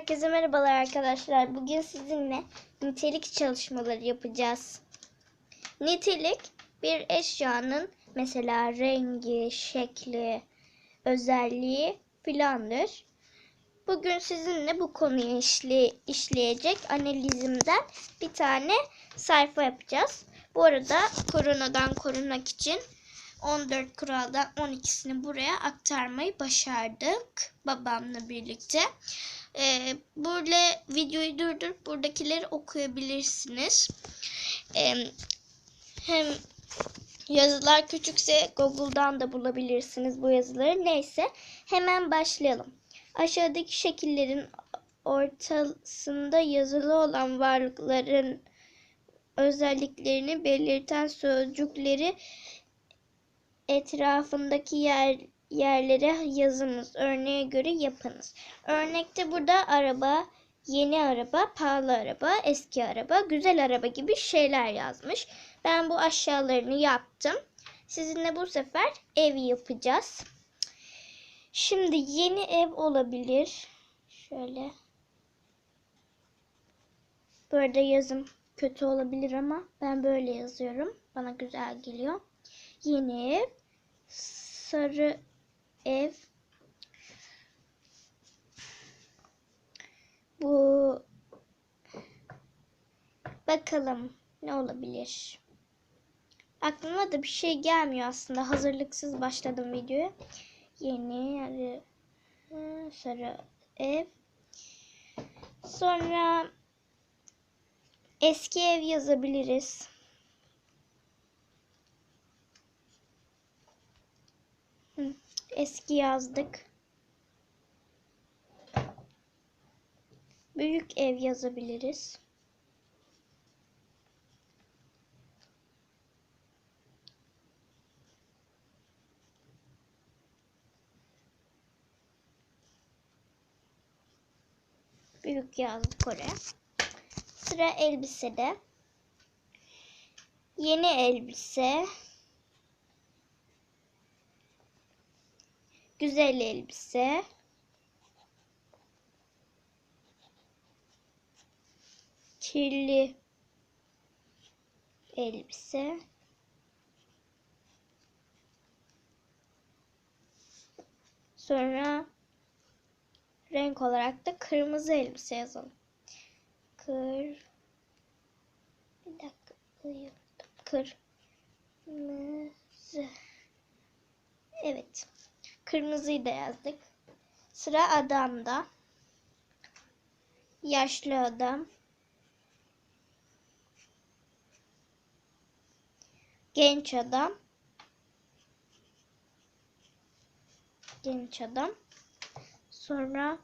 Herkese merhabalar arkadaşlar. Bugün sizinle nitelik çalışmaları yapacağız. Nitelik bir eşyanın mesela rengi, şekli, özelliği filandır. Bugün sizinle bu konuyu işle, işleyecek analizimden bir tane sayfa yapacağız. Bu arada koronadan korunmak için 14 kuraldan 12'sini buraya aktarmayı başardık babamla birlikte. Ee, böyle videoyu durdurup buradakileri okuyabilirsiniz. Ee, hem yazılar küçükse Google'dan da bulabilirsiniz bu yazıları. Neyse hemen başlayalım. Aşağıdaki şekillerin ortasında yazılı olan varlıkların özelliklerini belirten sözcükleri etrafındaki yer yerlere yazınız. Örneğe göre yapınız. Örnekte burada araba, yeni araba, pahalı araba, eski araba, güzel araba gibi şeyler yazmış. Ben bu aşağılarını yaptım. Sizinle bu sefer ev yapacağız. Şimdi yeni ev olabilir. Şöyle. Burada yazım kötü olabilir ama ben böyle yazıyorum. Bana güzel geliyor. Yeni ev, sarı ev. Bu bakalım ne olabilir? Aklıma da bir şey gelmiyor aslında. Hazırlıksız başladım videoya. Yeni yani sarı ev. Sonra eski ev yazabiliriz. Eski yazdık. Büyük ev yazabiliriz. Büyük yazdık oraya. Sıra elbisede. Yeni elbise. Güzel elbise. Kirli elbise. Sonra renk olarak da kırmızı elbise yazalım. Kır Bir dakika. Kırmızı. Evet. Kırmızıyı da yazdık. Sıra adamda. Yaşlı adam. Genç adam. Genç adam. Sonra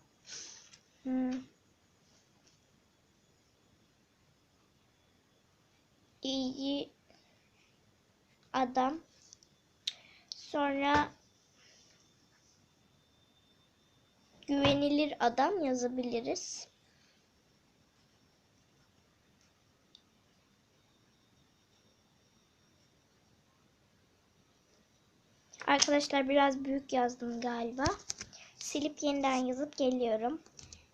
hmm, iyi adam. Sonra güvenilir adam yazabiliriz. Arkadaşlar biraz büyük yazdım galiba. Silip yeniden yazıp geliyorum.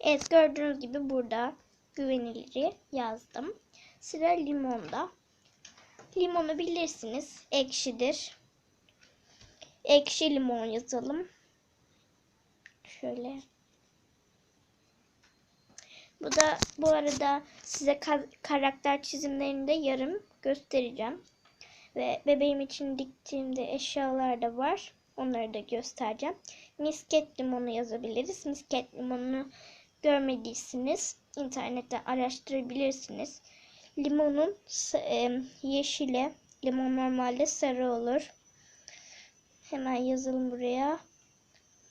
Evet gördüğünüz gibi burada güveniliri yazdım. Sıra limonda. Limonu bilirsiniz. Ekşidir. Ekşi limon yazalım. Şöyle. Bu da bu arada size karakter çizimlerini de yarım göstereceğim. Ve bebeğim için diktiğimde eşyalar da var. Onları da göstereceğim. Misket limonu yazabiliriz. Misket limonunu görmediyseniz internette araştırabilirsiniz. Limonun yeşile, limon normalde sarı olur. Hemen yazalım buraya.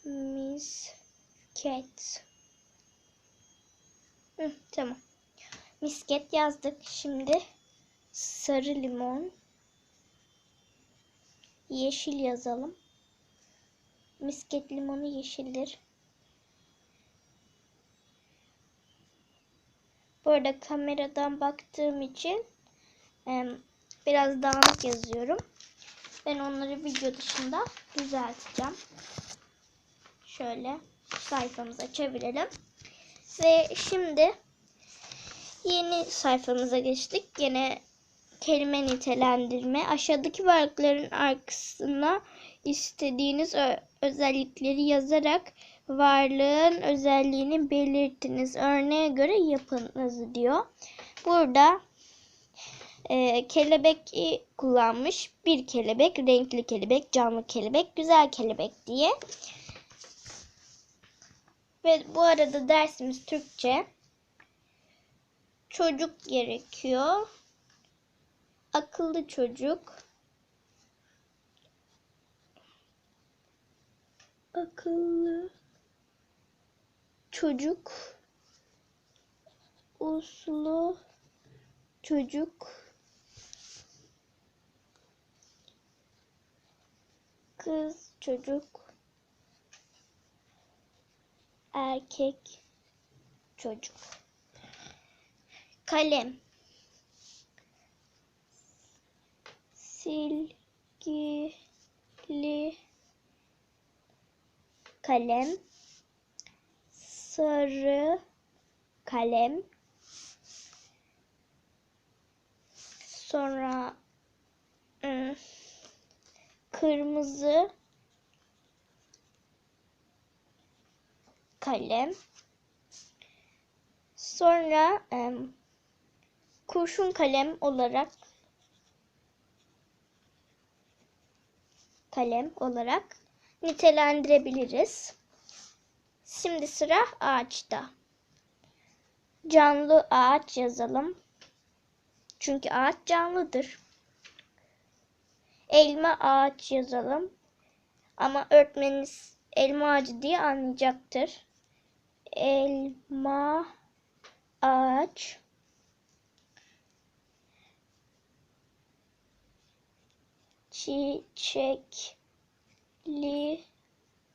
Misket. Hı, tamam. Misket yazdık. Şimdi sarı limon. Yeşil yazalım. Misket limonu yeşildir. Bu arada kameradan baktığım için biraz dağınık yazıyorum. Ben onları video dışında düzelteceğim. Şöyle sayfamıza çevirelim. Ve şimdi yeni sayfamıza geçtik. Yine kelime nitelendirme. Aşağıdaki varlıkların arkasına istediğiniz özellikleri yazarak varlığın özelliğini belirtiniz. Örneğe göre yapınız diyor. Burada e, kelebek kullanmış. Bir kelebek, renkli kelebek, canlı kelebek, güzel kelebek diye. Ve bu arada dersimiz Türkçe. Çocuk gerekiyor. Akıllı çocuk. Akıllı çocuk. Uslu çocuk. Kız çocuk. Erkek çocuk. Kalem. Silgili kalem. Sarı kalem. Sonra ım, kırmızı kalem. Sonra ım, kurşun kalem olarak kalem olarak nitelendirebiliriz. Şimdi sıra ağaçta. Canlı ağaç yazalım. Çünkü ağaç canlıdır. Elma ağaç yazalım. Ama öğretmeniniz elma ağacı diye anlayacaktır. Elma ağaç. Çiçekli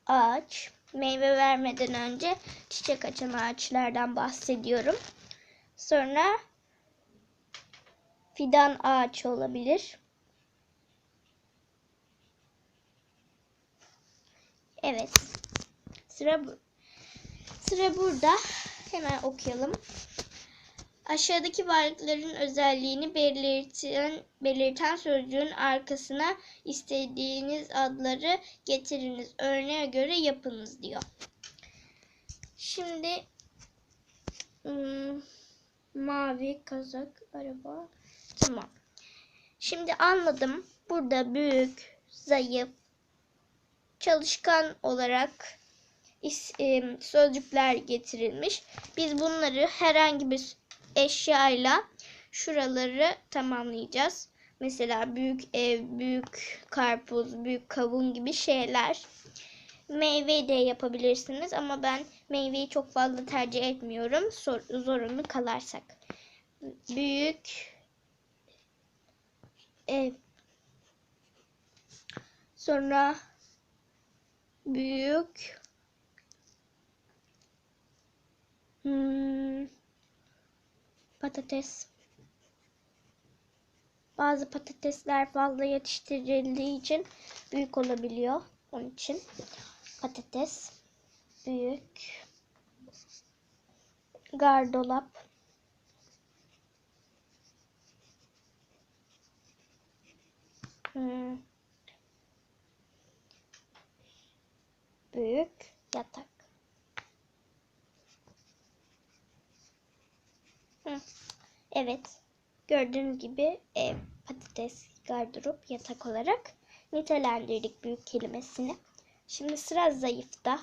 ağaç. Meyve vermeden önce çiçek açan ağaçlardan bahsediyorum. Sonra fidan ağaç olabilir. Evet. Sıra bu. Sıra burada. Hemen okuyalım. Aşağıdaki varlıkların özelliğini belirten, belirten sözcüğün arkasına istediğiniz adları getiriniz. Örneğe göre yapınız diyor. Şimdi hmm, mavi kazak araba tamam. Şimdi anladım. Burada büyük, zayıf, çalışkan olarak is- e, sözcükler getirilmiş. Biz bunları herhangi bir eşyayla şuraları tamamlayacağız. Mesela büyük ev, büyük karpuz, büyük kavun gibi şeyler. Meyve de yapabilirsiniz ama ben meyveyi çok fazla tercih etmiyorum. Zor, zorunlu kalarsak. Büyük ev. Sonra büyük hmm, patates. Bazı patatesler fazla yetiştirildiği için büyük olabiliyor. Onun için patates büyük. Gardolap. Hmm. Büyük yatak. Evet. Gördüğünüz gibi ev, patates, gardırop, yatak olarak nitelendirdik büyük kelimesini. Şimdi sıra zayıfta.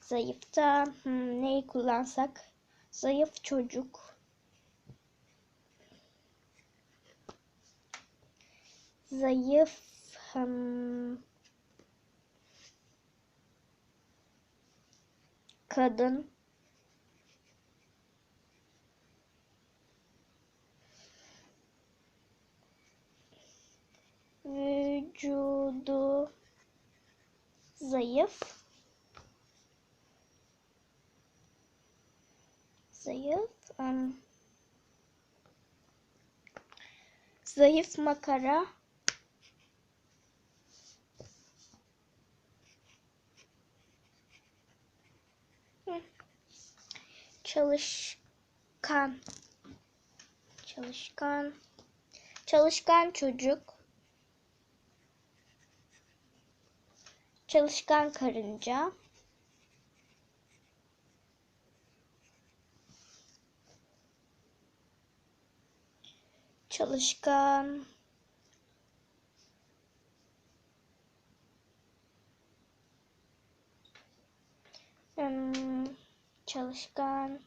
Zayıfta hmm, neyi kullansak? Zayıf çocuk. Zayıf hmm, kadın. Zayıf. Zayıf. em, zayıf makara. Çalışkan. Çalışkan. Çalışkan çocuk. Çalışkan karınca. Çalışkan. Hmm, çalışkan.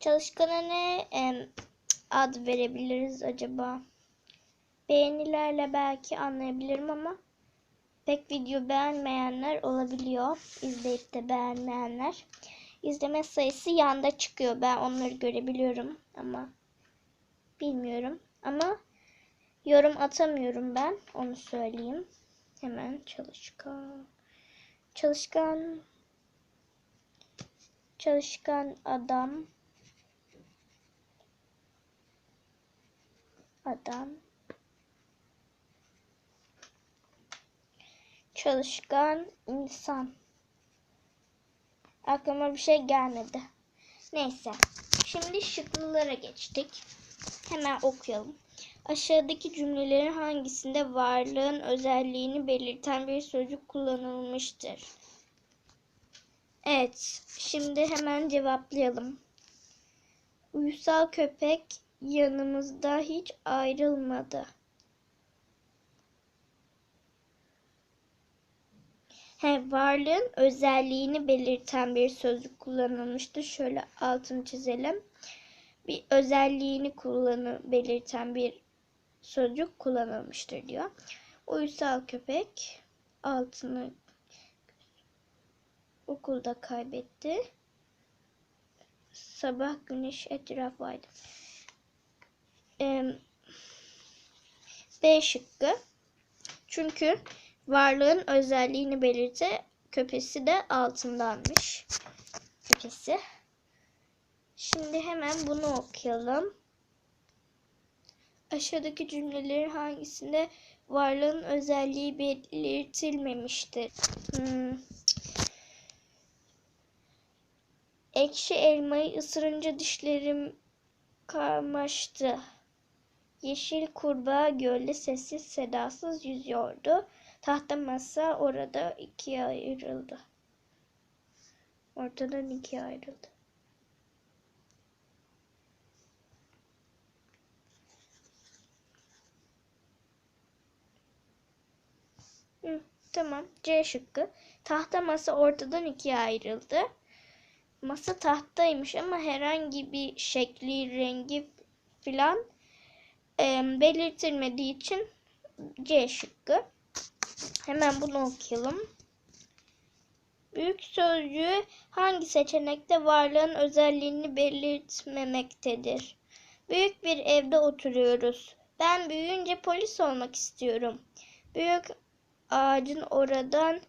Çalışkana ne em, ad verebiliriz acaba? Beğenilerle belki anlayabilirim ama pek video beğenmeyenler olabiliyor. İzleyip de beğenmeyenler. İzleme sayısı yanda çıkıyor. Ben onları görebiliyorum ama bilmiyorum. Ama yorum atamıyorum ben. Onu söyleyeyim. Hemen çalışkan. Çalışkan. Çalışkan adam. Adam. Çalışkan insan. Aklıma bir şey gelmedi. Neyse. Şimdi şıklılara geçtik. Hemen okuyalım. Aşağıdaki cümlelerin hangisinde varlığın özelliğini belirten bir sözcük kullanılmıştır? Evet, şimdi hemen cevaplayalım. Uysal köpek yanımızda hiç ayrılmadı. He, varlığın özelliğini belirten bir sözcük kullanılmıştır. Şöyle altını çizelim. Bir özelliğini kullanı belirten bir sözcük kullanılmıştır diyor. Uysal köpek altını okulda kaybetti. Sabah güneş etrafaydı. Ee, B şıkkı. Çünkü varlığın özelliğini belirte köpesi de altındanmış. Küpesi. Şimdi hemen bunu okuyalım. Aşağıdaki cümlelerin hangisinde varlığın özelliği belirtilmemiştir? Hmm. Ekşi elmayı ısırınca dişlerim kamaştı. Yeşil kurbağa gölde sessiz sedasız yüzüyordu. Tahta masa orada ikiye ayrıldı. Ortadan ikiye ayrıldı. Hı, tamam. C şıkkı. Tahta masa ortadan ikiye ayrıldı. Masa tahtaymış ama herhangi bir şekli, rengi filan e, belirtilmediği için C şıkkı. Hemen bunu okuyalım. Büyük sözcüğü hangi seçenekte varlığın özelliğini belirtmemektedir? Büyük bir evde oturuyoruz. Ben büyüyünce polis olmak istiyorum. Büyük ağacın oradan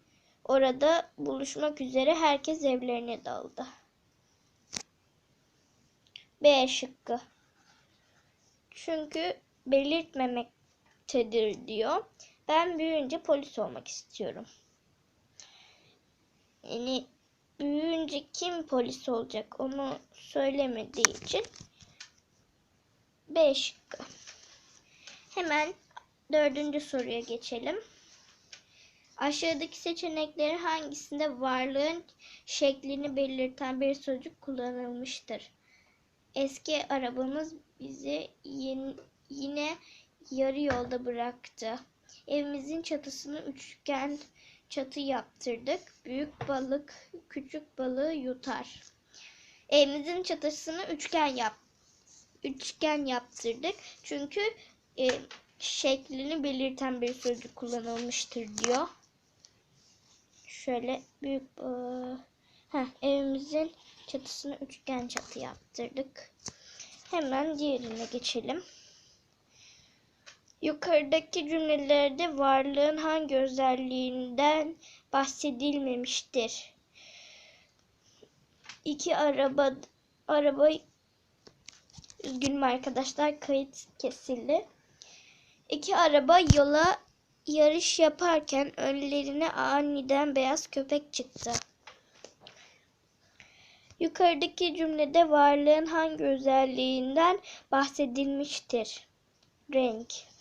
orada buluşmak üzere herkes evlerine daldı. B şıkkı. Çünkü belirtmemektedir diyor. Ben büyüyünce polis olmak istiyorum. Yani büyüyünce kim polis olacak onu söylemediği için B şıkkı. Hemen dördüncü soruya geçelim. Aşağıdaki seçeneklerin hangisinde varlığın şeklini belirten bir sözcük kullanılmıştır? Eski arabamız bizi yine yarı yolda bıraktı. Evimizin çatısını üçgen çatı yaptırdık. Büyük balık küçük balığı yutar. Evimizin çatısını üçgen yap üçgen yaptırdık. Çünkü e, şeklini belirten bir sözcük kullanılmıştır diyor. Şöyle büyük e, heh, evimizin çatısını üçgen çatı yaptırdık. Hemen diğerine geçelim. Yukarıdaki cümlelerde varlığın hangi özelliğinden bahsedilmemiştir? İki araba araba üzgünüm arkadaşlar kayıt kesildi. İki araba yola yarış yaparken önlerine aniden beyaz köpek çıktı. Yukarıdaki cümlede varlığın hangi özelliğinden bahsedilmiştir? Renk.